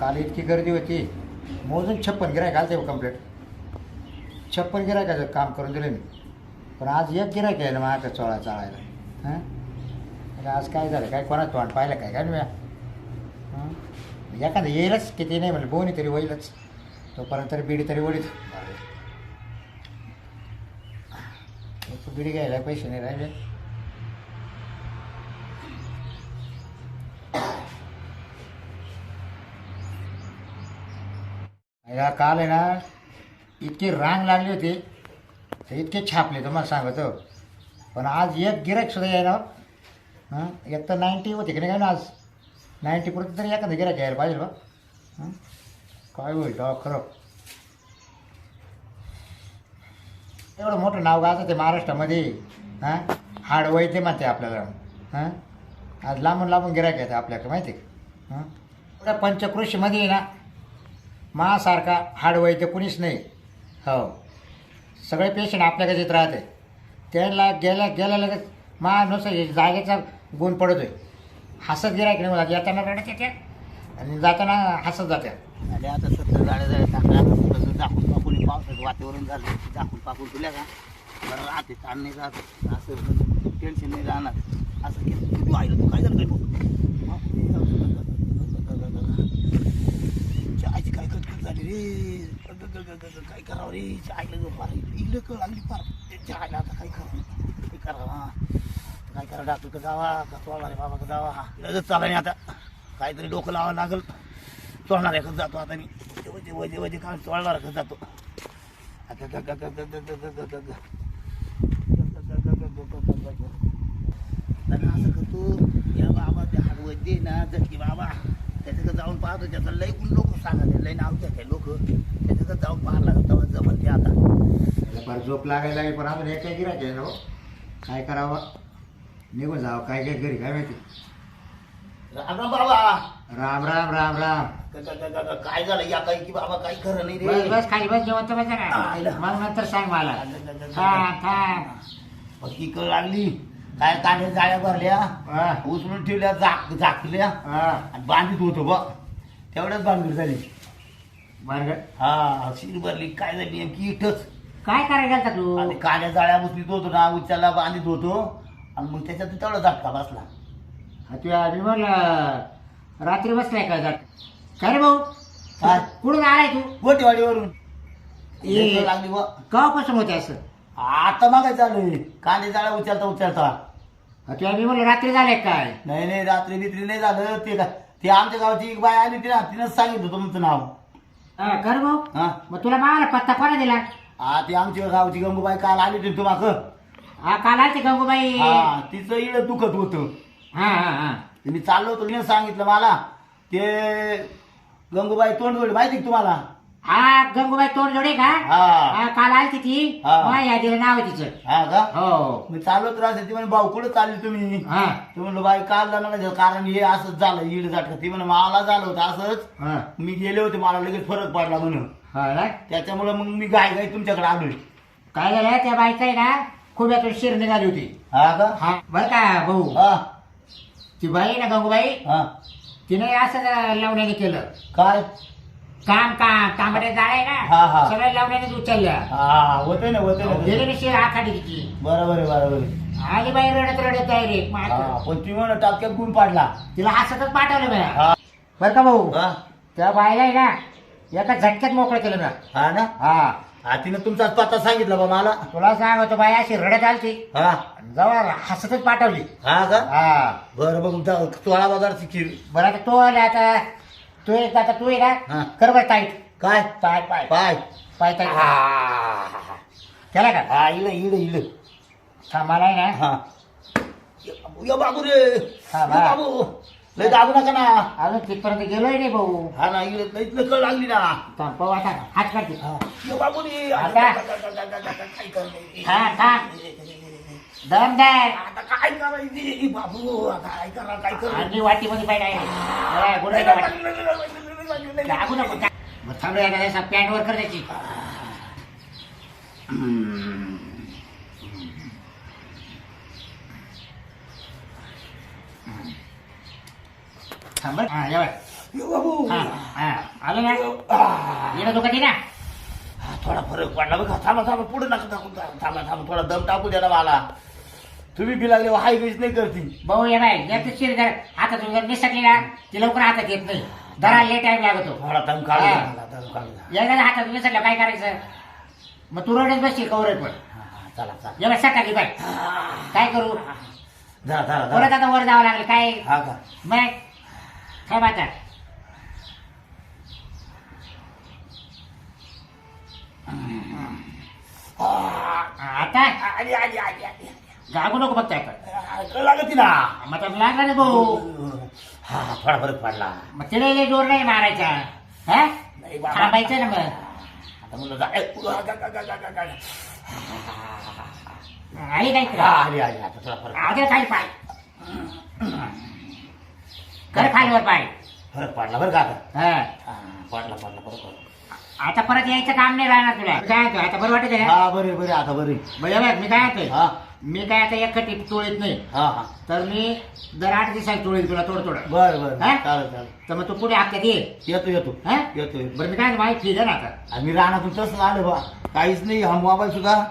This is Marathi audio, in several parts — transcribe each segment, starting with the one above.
काल इतकी गर्दी होती. मोजून छप्पन गिराय घालते कंप्लीट छप्पन गिरायकाचं काम करून दिलं मी. पण आज एक गिरायक आहे ना माझ्या चोळा चाळायला. हां? म्हणजे आज काय झालं? काय कोणाचं तोंड पाहिलं काय? काय मी एखादं येईलच किती नाही म्हणलं बोनी तरी होईलच. तोपर्यंत तरी बिडी तरी ओढीत. बिडी घ्यायला पैसे नाही राहिले. या काल आहे ना इतकी रांग लागली होती तर इतके छापले तुम्हाला सांगतो. पण आज एक गिरायक सुद्धा यायला हां? एक तर नाईन्टी होती की नाही काय ना आज? नाईन्टी पुरतं तरी एखादं गिरायक यायला पाहिजे बा. काय होईल तेव्हा खरं? एवढं मोठं नाव गाजं ते महाराष्ट्रामध्ये हां? हाडवय ते म्हणते आपल्याला हां? आज लांबून लांबून गिरायक येते आपल्याकडे माहिती आहे का? पंचकृषीमध्ये ना मासारखा हाडवैद्य कुणीच नाही. हो. सगळे पेशंट आपल्याकडे येत राहते. त्याला गेल्या गेल्या लगेच मा नुसतं जागेचा गुण पडतोय. हसत गिरायक नाही मला येताना रडत येते आणि जाताना हसत जाते. आणि आता सत्तर गाड्या झाले टाकल्या आता झाकून पाकून पावसाचं वातावरण झालं ते झाकून पाकून दिल्या का? बरं राहते ताण नाही राहत. असं टेन्शन नाही राहणार. असं केलं. तू आईला तू काय झालं काय? झाली रे काय करावं रे आईला जो फार इकडे कळ लागली फार त्यांच्या आता काय करावं काय करावा काय करा डॉक्टर का जावा का रे बाबा का जावा लगेच चाला नाही आता काहीतरी डोकं लावावं लागल चोळणार एकच जातो आता मी वजे जेव्हा वजे काय चोळणार एकच जातो आता असं करतो या बाबा त्या हात दे ना जटकी बाबा त्याच्याकडे जाऊन पाहतो त्याचं लय लोक सांगत लय नाव त्या लोक. त्याच्याकडे जाऊन पाहायला लागत तेव्हा जमल ते आता. फार झोप लागायला लागेल पण काय गिरायक आहे ना हो. काय करावं? निघून जावं. काय काय घरी काय माहिती? राम राम बाबा. राम राम राम राम. काय झालं? या काही की बाबा काही खरं नाही बस रे. बस खाली बस जेवण तर बस मग नंतर सांग मला. थांब थांब पक्की कळ लागली. काय कांदे जाळ्या भरल्या हा, उचलून ठेवल्या झाक झाकल्या. हा. आणि बांधित होतो बा तेवढ्याच बांधून झाली. हा शिर भरली. काय झाली नेमकी? इथंच. काय करायला गेलता तू? आणि कांद्या जाळ्या उचलीत होतो ना उचलला बांधित होतो. आणि मग त्याच्यात तेवढा झटका बसला. हा, तू आधी म्हणलं रात्री बसलाय का जात? काय रे भाऊ? काय? कुठून आलाय तू? गोटेवाडीवरून ये. लागली बा केव्हापासून होते असं? आता मग चालू आहे. कांदे जाळ्या उचलता उचलता. तू आधी म्हणलं रात्री झाले काय? नाही नाही रात्री बित्री नाही झालं. ते काय ते आमच्या गावची एक बाय आली ती ना तिनंच सांगितलं तुमचं नाव. हा, कर भाऊ? हा. मग तुला मावाला पत्ता कोणा दिला? हा ती आमच्या गावची गंगूबाई काल आली होती तुम्हाला हा काल आलती गंगूबाई. हा हा तिचं इकडं दुखत होतं. हा हा मी चाललो होतो तिने सांगितलं मला ते गंगूबाई तोंडवड माहिती का तुम्हाला? हा गंगूबाई तोंड जोडे का? हा. हा काल आलती ती. हा. मग नाव आहे तिचं. हा का? हो. मी चाललो तर ती म्हणे भाऊ कुठं चालली तुम्ही? हा. ते म्हणलं बाई काल जाणार नाही कारण हे असंच झालं इड झाटका. ती म्हणे मला झालं होतं असंच. हा. मी गेले होते मला लगेच फरक पडला म्हणून. हा ना? त्याच्यामुळे मग मी गाय गाय तुमच्याकडे आलोय काय झालं? त्या बाईचा आहे ना खुब्यातून शिर निघाली होती. हा का? हा बरं का भाऊ? हा. ती बाई ना गंगूबाई? हा. तिने असं लावण्याने केलं. काय? काम काम तांबडे जाळे हा, ना. हा. सगळ्या लावण्याने उचलल्या हा होते ना होते गेले ना ना शिर आखाडी तिची बरोबर आहे बरोबर आहे. आली बाई रडत रडत डायरेक्ट हा, पण ती म्हणे टाक्यात गुण पाडला. तिला हसतच पाठवलं मी हा. बरं का भाऊ? हा. त्या बायला आहे ना एका झटक्यात मोकळं केलं मी. हा ना? हा. हा तिनं तुमचाच पत्ता सांगितला बा मला. तुला सांगतो बाई अशी रडत आलती. हा. जवळ हसतच पाठवली. हा का? हा. बरं बघ तुमचा सोळा बाजारची खीर. बरं आता तो आला आता तू एक आता तू हा. ना कर बरं टाईट काय? पाय पाय पाय. पाय टाईट हा. केला का? हा इड इड इड. हा मला आहे ना. हा. या बाबू रे. हा, या बा. बाबू. लय दाबू नका ना. अजून तिथपर्यंत गेलोय नाही भाऊ. हा ना इड इथलं कळ लागली ना. थांब, पाहू आता. हात काढते हा. या बाबू रे आता? काय हा हा दमदार आता काय करायची? बाबू आता काय करा काय करा? आणि वाटीमध्ये वाटी लागू नको मग थांब कर त्याची. हा या बाय यो बाबू. हा हा. आलं ना. येणं थोडा फरक पडला बघा. थांबा थांबा पुढे नका टाकून थांबा थांबा थोडा दम टाकू द्या ना मला. तुम्ही बी लागले हाय बीच नाही करती. भाऊ ये बाय शिर जर हातात जर निसटली ना ती लवकर हातात येत नाही. दरा लय टाइम लागतो. थोडा दम काढू द्या. मला, दम काढू द्या एकदा हातात निसटलं काय करायचं? मग तू रडत बसशील कवरे पण. हा, हा, चला चला. एवढा सटा की बाय. काय करू? धरा धरा परत धरा आता वर जावं लागलं काय? हा का? मग काय बात आता? आली आली आली आली. गागू नको बघताय आता आ, कळ लागती ना मग तर लागला ना भाऊ. हा थोडा फरक पडला. मग तिला लय जोर नाही मारायचा. हा? नाही बाबा. थांबायचं ना मग. आता म्हणलं जा. ए, गा, गा, गा, गा, गा, गा. आली काय हा, आली आली. आता थोडा फरक आगे खाली पाय. कर खालीवर पाय. फरक पडला बरं का आता? हा. हा, पडला पडला बरं पडला आता परत यायचं काम नाही राहणार तुला. काय म्हणतो, आता बरं वाटत आहे हा बरे बरे आता बरे बरं बघ, मी काय म्हणतोय हा. मी काय आता एक खटी तोळीत नाही. हा हा. तर मी दर आठ दिवसात तोळीत तुला थोडं थोडं बर बर हा? चालेल चालेल. तर मग तू पुढे हप्त्यात ये. येतो येतो. हा? येतो येतो. बरं मी काय म्हणतो, माझी फी ना आता? आम्ही राहणार तसं आलं बा. काहीच नाही हा मोबाईल सुद्धा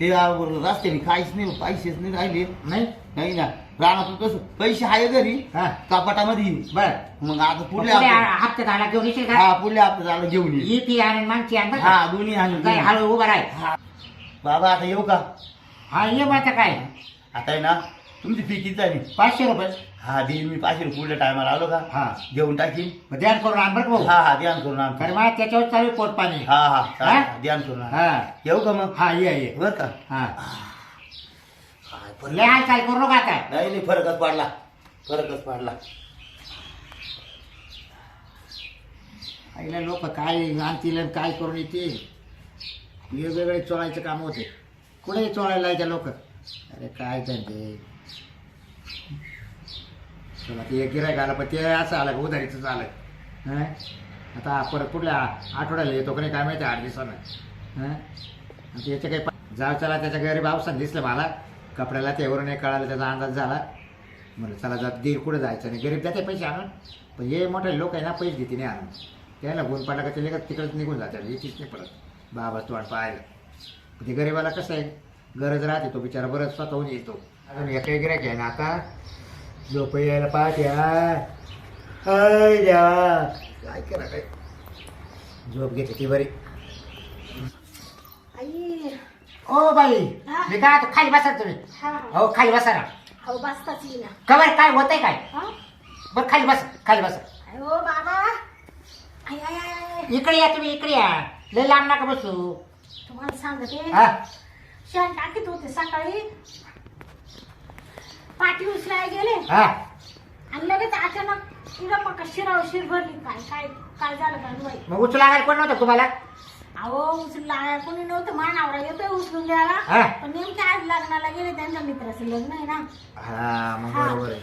ते रस्त्याने काहीच नाही पैसेच नाही राहिले. नाही? नाही ना. राहणार कसं पैसे आहे घरी हा. कपाटामध्ये बर. मग आता पुढल्या पुढे हप्त्यात आला घेऊन येशील का? हा पुढल्या हप्त्यात आलं घेऊन ये ही फी आणि मागची आण बरं का? हा दोन्ही आणून दे. हळू उभा राह. हा. बाबा आता येऊ का? हा ये मग आता काय? आता आहे ना तुमची फी किती झाली? पाचशे रुपये. हा देईन मी पाचशे रुपये पुढल्या टायमाला आलो का? हा. घेऊन टाकीन. मग ध्यान करून आण बरं का भाऊ. हा हा ध्यान करून आणतो खरं मला त्याच्यावर चालू आहे पोट पाणी. हा हा चालेल. ध्यान करून आण. हा. येऊ का मग? हा ये ये. बर का? हा. काय फरक- लय हाल चाल करू नका आता. नाही नाही फरकच पडला. फरकच पडला. आईला लोक काय आणतील आणि काय करून येतील? वेगवेगळे चोळायचे काम होते. कुठे चोळायला लायचे लोक अरे काय धंदे? चला ते एक गिरायक पण ते असं आलं उधारीचंच उधारीचं आलं. हं? आता परत कुठल्या आठवड्याला येतो का नाही काय माहिती आठ दिवसानं. हं? आता याच्या काही जाव चला त्याच्या घरी भावसान दिसलं मला. कपड्याला त्यावरून एक कळालं त्याचा अंदाज झाला. म्हणलं चला जात दीड कुठं जायचं नाही. गरीब जाते पैसे आणून. पण हे मोठे लोक आहे ना पैसे देते नाही आणून. त्याला गुण पडला का ते लगेच तिकडेच निघून जातात येतीच नाही परत बाबा तोंड पाहायला. ते गरीबाला कसं आहे? गरज राहते तो बिचारा बरंच स्वतःहून येतो. अजून एकही गिरायक आहे ना आता. झोप यायला पाहते देवा. काय करा काय? झोप घेते ती बरी. आई. ओ बाई हा? मी काय आता खाली बसा तुम्ही? हा. हो खाली बसा ना. हो बसताच येईना. कवर काय होतंय काय? हा? बरं खाली बसा खाली बसा. बाबा. इकडे या तुम्ही इकडे या. लय लांब नका बसू. तुम्हाला सांगते. हा. शेण टाकीत होते सकाळी. पाठी उचलाय गेले. हा. आणि लगेच अचानक तिला मग शिराव शिर भरली. काय काय काय झालं काय बाई मग उचला कोण नव्हतं तुम्हाला? अहो उचलला कोणी नव्हतं. मानावरा येतोय उचलून द्यायला. हा. पण नेमके आज लग्नाला गेले. त्यांच्या मित्राचं लग्न आहे ना. हा मग. बरोबर आहे.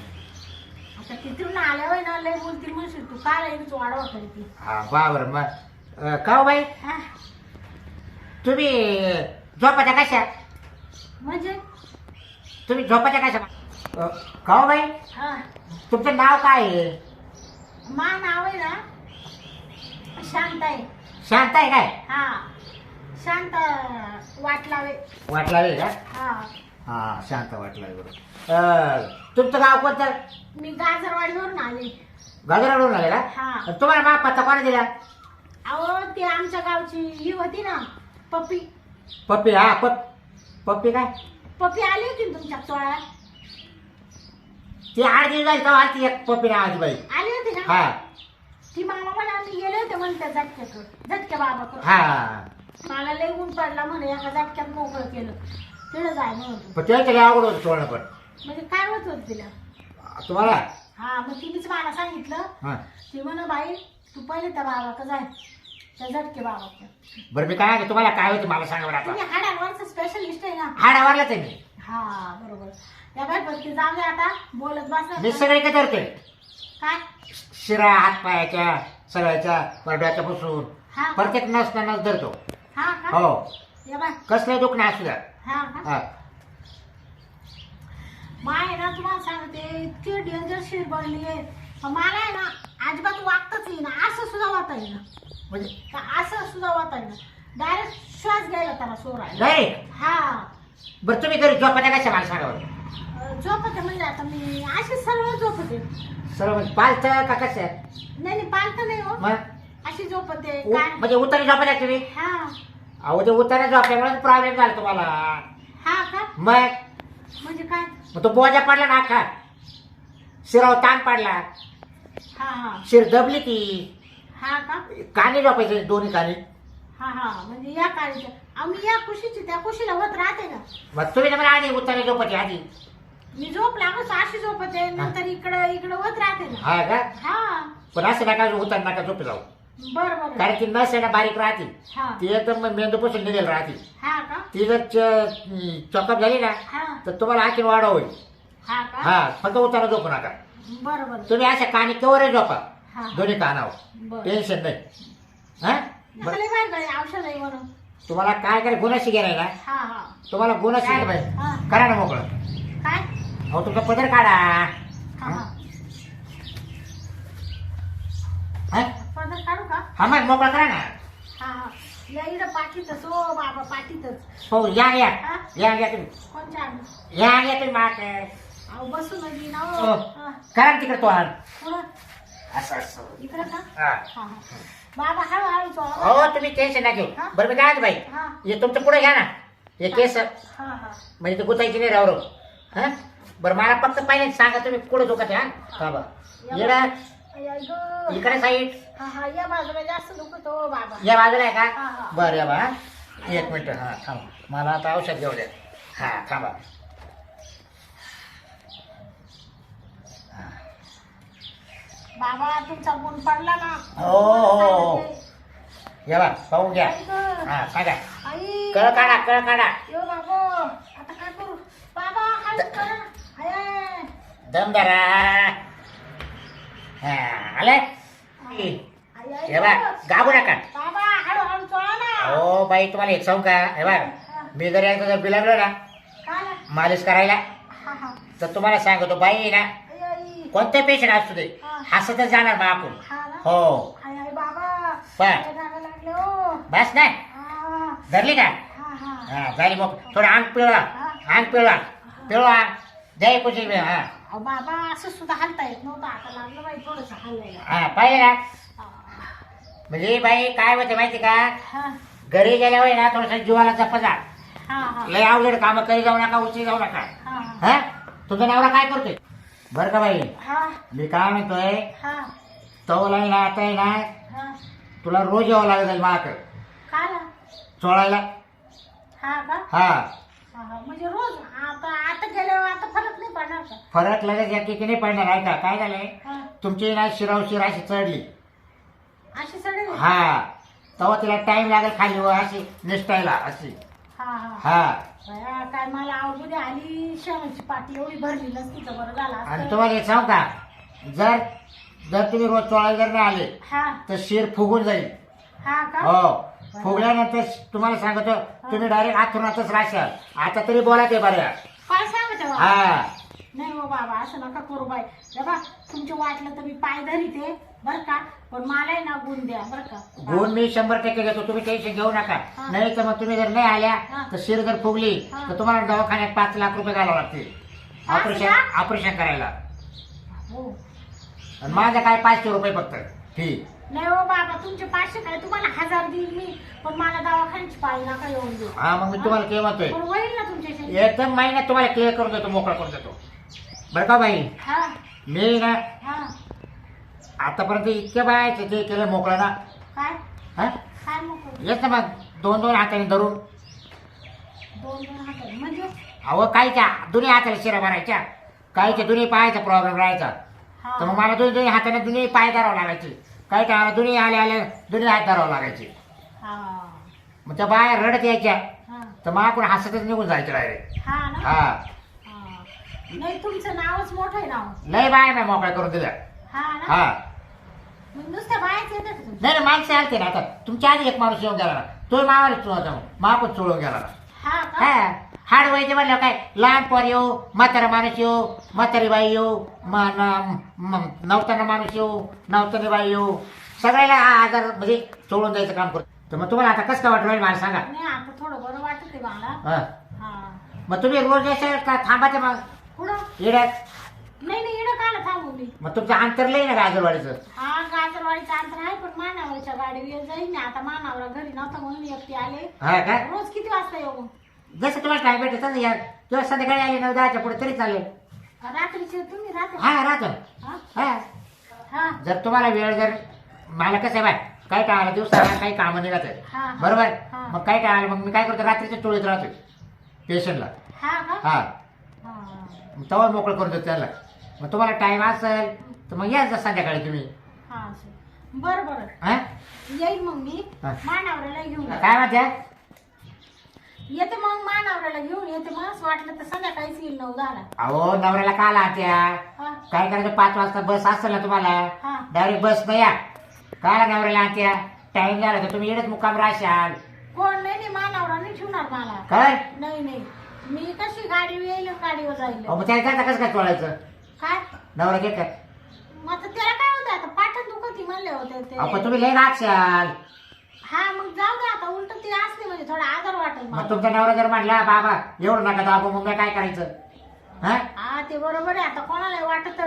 आता तिथून आल्यावर ना लय बोलतील म्हणशील तू. काय लगेच वाढवा करते. हा बरोबर मग अं, का हो बाई? हा. तुम्ही झोपाच्या कशा? म्हणजे? तुम्ही झोपाच्या कशा? का हो बाई? हा. तुमचं नाव काय? आहे मा नाव आहे ना शांत आहे. शांत आहे काय? हा. शांत वाटलावे. वाटला रे का? हा. हा शांत वाटला बरोबर अं, तुमचं गाव कोणतं? मी गाजरवाडीवरून आले. गाजराडून आले का? हा. तुम्हाला मा पत्ता कोणा दिला? अहो ते आमच्या गावची ही होती ना. पप्पी पप्पी हा पप पप्पी काय? पप्पी आली होती ना तुमच्या चोळ्यात? ती आठ दिवस तेव्हा आली एक पप्पी नावाची बाई. आली होती ना? हा. ती मामा म्हणा आम्ही गेले होते म्हणते झटक्याकडे झटक्या बाबाकडे हा. मला लय ऊन पडला म्हणे एका झटक्यात मोकळं केलं. तिला जाय म्हणून पण त्याच्या लय अवघड होतं सोडणं पण. म्हणजे काय होत होत तिला? तुम्हाला? हा मग तिनेच मला सांगितलं. हा. ती म्हण बाई तू पहिले त्या बाबाकडे जाय. झटके बाबाकडे बरं मी काय तुम्हाला काय होतं मला सांगा बरं आता. तुम्ही हाडावरचं स्पेशलिस्ट आहे ना. हाडावरलाच आहे मी. हा बरोबर. या बाय पण ते जाऊ दे आता. बोलत बस. मी सगळे काय करते काय? शिरा हात पायाच्या सगळ्याच्या परड्याच्या पासून. हा प्रत्येक नस ना नस धरतो. हा का? हो. या बाय. कसलं दुखणं असू द्या. हा का? हा. माय ना तुम्हाला सांगते इतकी डेंजर शीर बनली आहे. मला आहे ना अजिबात वागताच येईना. असं सुद्धा वाचता येईना म्हणजे का असं सुद्धा येईना डायरेक्ट श्वास घ्यायला त्याला सोरायला नाही हा. बरं तुम्ही घरी झोपायच्या कशा मला सांगा बरं? अं, झोपते म्हणजे आता मी अशी सर्व झोपते. सर्व म्हणजे पालतं का कसं? नाही नाही पालत नाही हो. मग? अशी झोपते उ- काय? म्हणजे उतारी झोपायच्या तुम्ही? हा. अहो ते उतारा झोपल्यामुळे प्रॉब्लेम झाला तुम्हाला. हा का? मग? म्हणजे काय? मग तो बोजा पडला ना अख्खा शिराव ताण पडला? हा हा. शिर दबली ती? हा का? कानी झोपायचे दोन्ही कानी. हा हा म्हणजे या काळीच्या आम्ही या कुशीची त्या कुशीला होत राहते ना. मग तुम्ही तर मला आधी उतारी झोपायची आधी. मी झोप लागत अशी झोपते नंतर इकडं इकडं होत राहते ना. हा का? हा. पण असं नका उतार नका झोपे जाऊ. बर बर. कारण ती नस आहे ना बारीक राहते. हा. ती एकदम मेंदूपासून निघेल राहते. हा का? ती जर चॉकअप झाली ना हा. तर तुम्हाला आणखीन वाढ होईल. हा का? हा फक्त उतारा झोपू नका. बर बर. तुम्ही अशा कानी केवळ झोपा. दोन्ही कानावर. बर. टेन्शन नाही. हा? बरं. झाले बाहेर गाडी औषध आहे म्हणून. तुम्हाला काय काय गुन्हाशी घेणार ना हा हा. तुम्हाला गुन्हाशी काय? पाहिजे. करा ना मोकळं. काय? अहो तुमचा पदर काढा. हा हा. हा? पदर काढू का? हा मग मोकळा करा ना. हा हा. या इकडं पाठीतच हो बाबा पाठीतच. हो या या. हा? या या तुम्ही. कोणच्या आम्ही या या तुम्ही माग. अहो बसू नदी ना हो. हो. हा. करा ना तिकडे तो हात पुढं. असं असं. इकडं का? हा. हा हा. बाबा हळूहळू चोळा हो तुम्ही टेन्शन ना घेऊ. हा? बरं मी काय बाई? हा. हे तुमचं पुढे घ्या ना. हे केस. हा हा. म्हणजे ते गुतायची नाही राव हा? बरं मला फक्त पाहिजे सांगा तुम्ही कुठं दुखत आहे हा? हा. बा येडा. अय्या गं. इकडे. साईड हा हा. या बाजूला जास्त दुखत बाबा. या बाजूला आहे हा, का? हा. बरं या बा. हा. एक मिनिट हा थांबा. मला आता औषध घेऊ द्या. हा थांबा. बाबा तुमचा गुण पडला ना. हो, हो, हो. या बा पाहून घ्या. हा आई. कळ काढा कळ काढा. यो बाबा आता काय करू? बाबा हळू कर हाय दम धरा. हा आले? आई, आई हे बा. गाबू नका. बाबा ना. हो बाई तुम्हाला एक सांगू का? हे बा मी जर एकदा जर बिलागलो ना काय? ना मालिश करायला हा हा. तर तुम्हाला सांगतो बाई ना कोणते पेशंट असू दे. हा. हसतच जाणार मग आपण हा ना? हो. बस नाही धरली का? हा झाली मग. थोडं अंग पिळवा. अंग पिळवा. पिळवा. द्या कुठे हा. बाबा असं सुद्धा हलता येत नव्हतं. आता लागलं बाई थोडस हलायला. हा पाहिजे. म्हणजे बाई काय होते माहिती का? घरी गेल्यावर ना थोडस जीवाला जपजा लय अवघड कामं. करी जाऊ नका उची जाऊ नका. हा. हा? तुमचा नवरा काय करतोय? बरं का बाई? हा. मी काय म्हणतोय? हा. तवला आहे ना आता आहे ना हा. तुला रोज यावं लागेल काय ना? चोळायला. हा का? हा. हा, हा. म्हणजे रोज. आता आता गेल्यावर आता फरक नाही पडणार का? फरक लगेच या की नाही पडणार आहे का? काय झालंय? हा. तुमची ना शिराव शिर अशी चढली. अशी सडे हा. तेव्हा तिला टाइम लागेल खाली वर अशी निष्ठायला अशी. हा हा. हा. बया, काय मला आवडू आली. शेवटची पाठी एवढी भरली नसती तर बरं झालं आणि असतं. तुम्हाला एक सांगू का? जर जर तुम्ही रोज चोळायला जर नाही आले हा. तर शिर फुगून जाईल. हा का? हो. फुगल्यानंतर तुम्हाला सांगतो तुम्ही डायरेक्ट आथरुणातच राहशाल. आता तरी बोला ते बऱ्या. काय सांगते बाबा? हा. नाही हो बाबा असं नका करू बाई. बघा तुमचे वाटलं तर मी पाय धरीते. बर का? पण मलाही ना गुण द्या बर का. गुण मी शंभर टक्के घेतो तुम्ही टेन्शन घेऊ नका. हा. नाही तर मग तुम्ही जर नाही आल्या हा. तर शिर जर फुगली हा. तर तुम्हाला दवाखान्यात पाच लाख रुपये घालावं लागतील. पाच ऑपरेशन लाख? ऑपरेशन करायला. हो आणि माझं काय पाचशे रुपये फक्त. फी. नाही हो बाबा तुमचे पाचशे काय? तुम्हाला हजार देईल मी. पण मला दवाखान्याची पाळी नका येऊन देऊ. हा मग मी तुम्हाला म्हणतोय. पण होईल ना तुमच्याशी? एकदम महिन्यात तुम्हाला क्लिअर करून देतो मोकळा करून देतो. बरं का बाई? हा. मी ना हा. आतापर्यंत इतक्या बायचे ते केलं मोकळं ना. काय? हा? काय येत ना मग. दोन दोन हाताने धरून. दोन दोन हातात म्हणजे? अहो काहीच्या दोन्ही हाताला शिरा मारायच्या काहीच्या दोन्ही पायाचा प्रॉब्लेम राहायचा? तर मग हा मला दोन्ही दोन्ही हाताने दोन्ही पाय धरावं लागायचे. काही टाळाला दोन्ही आले आले दोन्ही हात धरावं लागायचे. हा. मग त्या बाया रडत यायच्या. हा. तर मग आपण हसतच निघून जायचं डायरेक्ट हा ना? हा. हा. नाही तुमचं नावच मोठं आहे नाव लय बाया नाही मोकळ्या करून दिल्या. हा ना? हा. बायाच नाही नाही माणसं आलते ना आता. तुमच्या आधी एक माणूस येऊन गेला ना. तो मावाला चोळायचा मग. मा पण चोळून गेला. ना हा का? हा. हाड वैद्य म्हणलं काय लहान पोर येऊ म्हातारा माणूस येऊ म्हातारी बाई येऊ म- न- म- नवताना माणूस येऊ नवतानी बाई येऊ. सगळ्याला हा आजार म्हणजे सोडून द्यायचं काम करतो. तर मग तुम्हाला आता कसं काय वाटलं मला सांगा. नाही आता थोडं बरं वाटत मला. हा. हा. मग तुम्ही रोज यायचं का? थांबायचं मग? येड्यात. नाही नाही इकडं काला थांबू मी. मग तुमचं अंतर लई ना गाजरवाडीचं? हा गाजरवाडीचं अंतर आहे पण मानावरच्या गाडीवर जाईल ना आता मानावरा घरी नव्हता म्हणून एकटी आले. हा का? रोज किती वाजता येऊ? जसं तुम्हाला टाइम भेटत ना या. किंवा संध्याकाळी आले नऊ दहाच्या पुढे तरी चालेल. रात्रीचे तुम्ही रात्री हा राहतो. हा? जर तुम्हाला वेळ जर मला कसं आहे बाय काय टाळायला दिवसाला काही कामं आहे हा. बरोबर? हा. मग काय टाळायला मग मी काय करतो रात्रीच्या टोळीत राहतो पेशंटला हा का? हा. हा. मग तेव्हा मोकळं करून देतो त्याला मग तुम्हाला टाइम असेल तर मग या संध्याकाळी तुम्ही. हा. बरं बरं. हा? येईल मग मी. हा. मानावऱ्याला घेऊन काय म्हणते येते मग मानावऱ्याला घेऊन येते मग. असं वाटलं तर संध्याकाळीच येईल नऊ दहाला. अहो नवऱ्याला काल आत्या हा. काय करायचं? पाच वाजता बस असेल ना तुम्हाला? हा. डायरेक्ट बस नाही या. काय नवऱ्याला आत्या टाइम झाला तर तुम्ही येडच मुक्काम राहशाल. कोण? नाही नाही मानावरा नाही ठेवणार मला. काय? नाही नाही. मी कशी गाडी येईल गाडीवर जाईल? अहो, मग त्याला कसं काय चोळायचं काय? नवरा घेत काय मग आता त्याला काय होतं? आता पाठण दुखती म्हणले होते ते. अहो, पण तुम्ही लय राहशाल हा मग जाऊ दे आता उलट ते असले म्हणजे थोडा आधार वाटेल मग मला. तुमचा नवरा जर म्हटला बाबा एवढं नका दाबू मग मी काय करायचं? हा? हा ते बरोबर आहे. आता कोणाला वाटत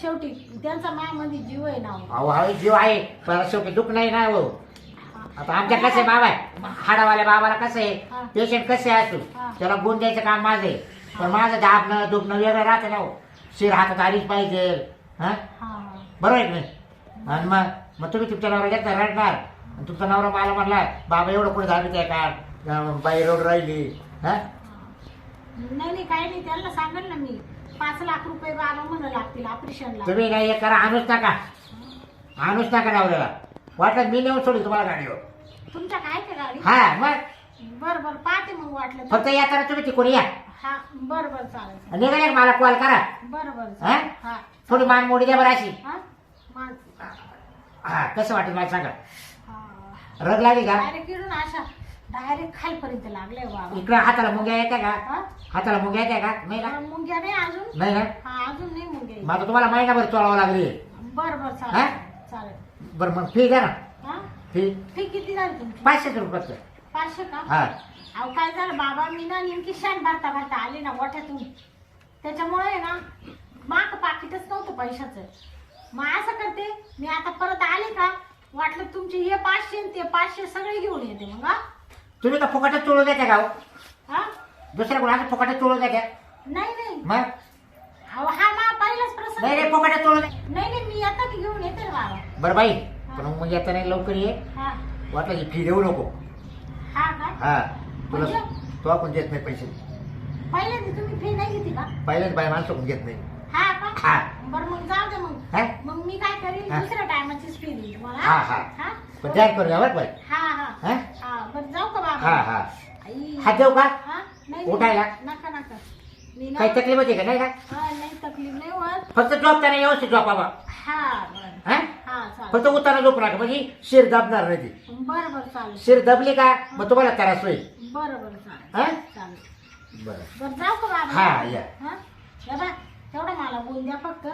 शेवटी त्यांचा मायामध्ये जीव आहे ना अहो हा जीव आहे पण शेवटी दुःख नाही ना हो. आता आमच्या कसं आहे बाबा आहे? हाडावाल्या बाबाला कसं हा. आहे पेशंट कसे असतो हा. त्याला गुण द्यायचं काम माझं आहे. पण माझं दाबणं दुखणं वेगळं राहतं ना हो. शिर हातात आलीच पाहिजे. हा? हा. बरोबर आहे की नाही? आणि मग मग तुम्ही तुमच्या नवरा घेतला रडणार. आणि तुमचा नवरा मला म्हणला बाबा एवढं पुढे दाबीत आहे का अं, बाई रोड राहिली. हा? नाही नाही काही नाही. त्यांना सांगेल ना मी. पाच लाख रुपये बाबा म्हणा लागतील ऑपरेशनला. तुम्ही नाही एक करा आणूच नका. आणूच नका नवऱ्याला. वाटलं मी नेऊन सोडू तुम्हाला गाडीवर. तुमच्या काय का गाडी हा मग बर बर पाहते मग वाटलं तर. फक्त येताना तुम्ही तिकडून या. हा बर बर चालेल. आणि निघाले का मला कॉल करा. बर बर? चालेल. हा. थोडी मान मोडी द्या बरं अशी. हा? मा- हा कसं वाटेल मला सांगा. हा. रग लागली का? डायरेक्ट इकडून अशा डायरेक्ट खालपर्यंत लागले बाबा. इकडे हाताला मुंग्या येत्या का? हा? हाताला मुंग्या येत्या का? नाही ना हा, मुंग्या नाही अजून. नाही ना हा अजून नाही मुंग्या मग आता तुम्हाला महिनाभर चोळावं लागली. बर बर हा? चालेल. चालेल बरं मग फी द्या ना. हा? फी फी किती झाली तुमची? पाचशे रुपये फक्त. पाचशे का? हा. अहो काय झालं? बाबा मी ना नेमकी शान भरता भरता आले ना गोठ्यातून. त्याच्यामुळे ना माग पाकिटच नव्हतं पैशाचं. मग असं करते मी आता परत आले का वाटलं तुमचे हे पाचशे आणि ते पाचशे सगळे घेऊन येते मग हा? तुम्ही का फुकटात चोळून देता का हो? हा? दुसऱ्या कोणाला फुकटात चोळून देत्या नाही नाही. मग? अहो हा मा पहिलाच प्रसंग. नाही नाही फुकटात चोळून द्या. नाही नाही मी आता घेऊन येते ना बाबा. बरं बाई पण मग येता नाही लवकर ये. हा. वाटलं की फी देऊ नको. हा का? हा. तुला म्हणजे? तो आपण देत नाही पैसे. पहिल्यांदा तुम्ही फी नाही घेतली का? पहिल्याच माणसं घेत नाही. हा का? हा. बरं मग जाऊ दे मग. हा? मग मी काय करीन? हा. दुसऱ्या टायमाचीच फी तुम्हाला. हा, हा. हा? पण जाहीर करू बरं बाई. हा हा. हा? हा बरं जाऊ का हा बाबा? हा आई. हात देऊ का? हा? नाही उठायला? नाही. नका नका. मी ना काही तकलीफ होती का? नाही का? हा नाही तकलीफ नाही होत. फक्त झोप त्याने व्यवस्थित झोपा बा हा बरं. हा? हा चालेल. फक्त उतारा झोप नका म्हणजे शिर दाबणार नाही ती. बरं बरं चालेल. शिर दबली का मग तुम्हाला त्रास होईल. बरं बरं चालेल. हा? चालेल. बरं. बरं जाऊ का बाबा? हा, या. हा? तेवढं मला बोल द्या फक्त.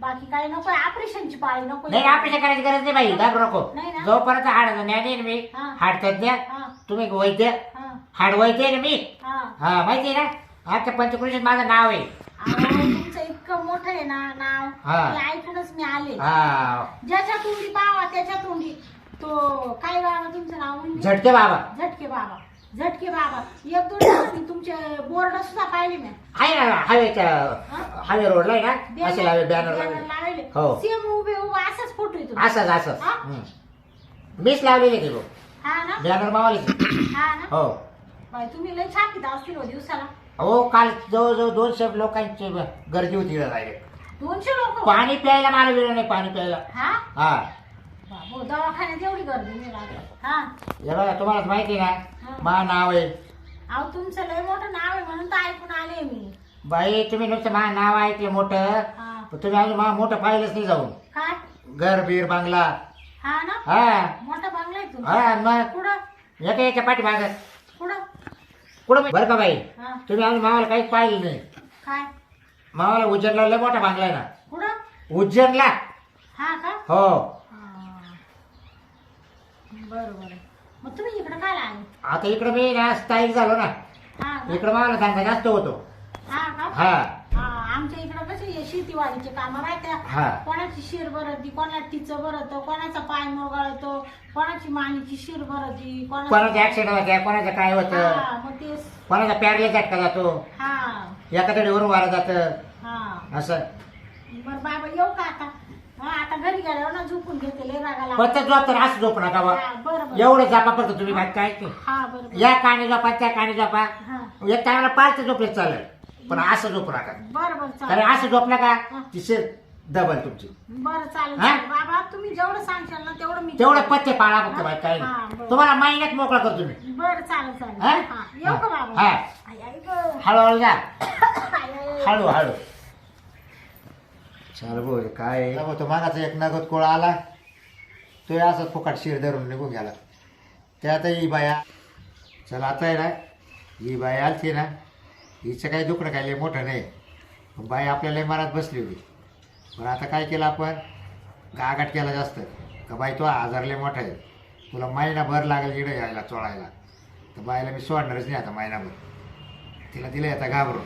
बाकी काही नको ऑपरेशनची पाळी नको नाही ऑपरेशन करायची गरज नाही बाई दाब नको. नाही ना? जोपर्यंत हाड ज्ञानी ना मी हा. हाड तज्ञ हा. तुम्ही वैद्य. हा. हाड वैद्य आहे ना मी. हा. हा माहिती आहे ना? आजच्या पंचकृषीत माझं नाव आहे. अहो, तुमचं इतकं मोठं आहे ना नाव हा. ते ऐकूनच मी आले. हा. ज्याच्या तोंडी पावा त्याच्या तोंडी. तो काय बाबा तुमचं नाव? म्हणजे झटके बाबा. झटके बाबा. झटके बाबा. एक दोन मी तुमचे बोर्ड सुद्धा पाहिले मी. आहे ना हायवेच्या हा? हायवे रोडला आहे ना असे लावे बॅनर लावे. लावले. हो. सेम उभे उभे असाच फोटो येतो असंच असंच. हा? हम्म. मीच लावलेले ते हा ना? बॅनर मावाले हा ना? हो. बाई तुम्ही लय छापीत असतील हो दिवसाला. हो काल जवळजवळ दोनशे लोकांची गर्दी होती डायरेक्ट दोनशे लोक? पाणी प्यायला मला वेळ नाही पाणी प्यायला. हा? हा. बाबो दवाखान्यात एवढी गर्दी नाही लागत हा? हे बघा तुम्हाला माहिती आहे. ना मा नाव आहे. अहो तुमचं लय मोठं नाव आहे म्हणून तर ऐकून आले मी. बाई तुम्ही नुसतं मा नाव ऐकलं मोठं. हा. पण तुम्ही अजून मा मोठं पाहिलंच नाही जाऊन. काय? घर बीर बांगला. हा ना? हा. मोठा बंगला आहे तुमचा. हा मग पुढं एका याच्या पाठीमाग. कुठं बरं का बाई? हा. तुम्ही आम्ही मावाला काहीच पाहिलं नाही. काय? मावाला उज्जैनला लय मोठा बांगलाय ना. कुठं? उज्जैनला? हा का? हो. हा. बरं बरं. मग तुम्ही इकडं काय आले आता इकडे मी ना स्थायिक झालो ना. हा का? इकडे मावाला धंदा जास्त होतो. हा का? हा. हा, आमच्या इकडं कसे शेतीवाडीचे काम हा. माहिती कोणाची शिर भरती कोणाला टिचं भरत कोणाचा पाय मुरगाळतो कोणाची मानीची शिर भरती कोणाचा ऍक्सिडेंट होत्या कोणाचं काय होतं? हा मग ते कोणाचा पॅडले झटका जातो? हा. एका तडीवरून वारा जात. हा. असं. बरं बाबा येऊ का आता? हा आता घरी गेल्यावर ना झोपून घेते लय रागाला फक्त झोप तर असं झोप नका बा. हा, बरं बरं. एवढं जापा फक्त तुम्ही काय ते हा बरं बरं. या काणी झोपा त्या काणी झोपा. हा. एक टायमाला पाच झोपले चालेल. पण असं झोपू नका बरं बरं कारण चालेल असं झोपला का. तिचे डबल तुमची बरं चालेल हा? चालेल. बाबा तुम्ही जेवढं सांगशाल ना तेवढं मी तेवढे पत्ते पाळा फक्त बाई काय हा, नाही बरं. तुम्हाला महिन्यात मोकळा करतो मी बरं चालेल चालेल हा? हा, येऊ का बाबा हा. आई, आई गं. हळूहळू जा आई, आई. हळू हळू चल बोल काय तो मागाचा एक नगद कोळा आला तो असं फुकट शिर धरून निघून गेला त्यात ही बाया चल आता आहे ना ही बाई आलती ना हिचं काही दुखणं काय लय मोठं नाही. पण बाई आपल्याला लय बसली होती. पण आता काय केलं आपण? गागाट केला जास्त. का बाई तो आजार लय मोठा आहे. तुला महिनाभर लागेल इडं यायला चोळायला. तर बाईला मी सोडणारच नाही आता महिनाभर. तिला दिलं आता घाबरून.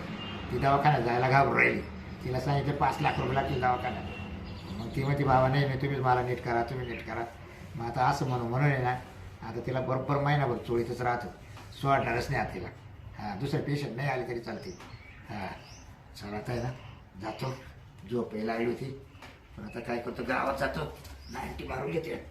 ती दवाखान्यात जायला घाबरून राहिली. तिला सांगितलं पाच लाख रुपये लागतील दवाखान्यात. मग ती म्हणते बाबा नाही नाही तुम्हीच मला नीट करा तुम्ही नीट करा. मग आता असं म्हणून म्हणून आहे ना आता तिला बरोबर महिनाभर चोळीतच राहतो. सोडणारच नाही आता तिला. हां दुसरे पेशंट नाही आले तरी चालते. हां चला आता आहे ना जातो. झोप यायला लागली होती. पण आता काय करतो गावात जातो. नाईन्टी मारून घेते.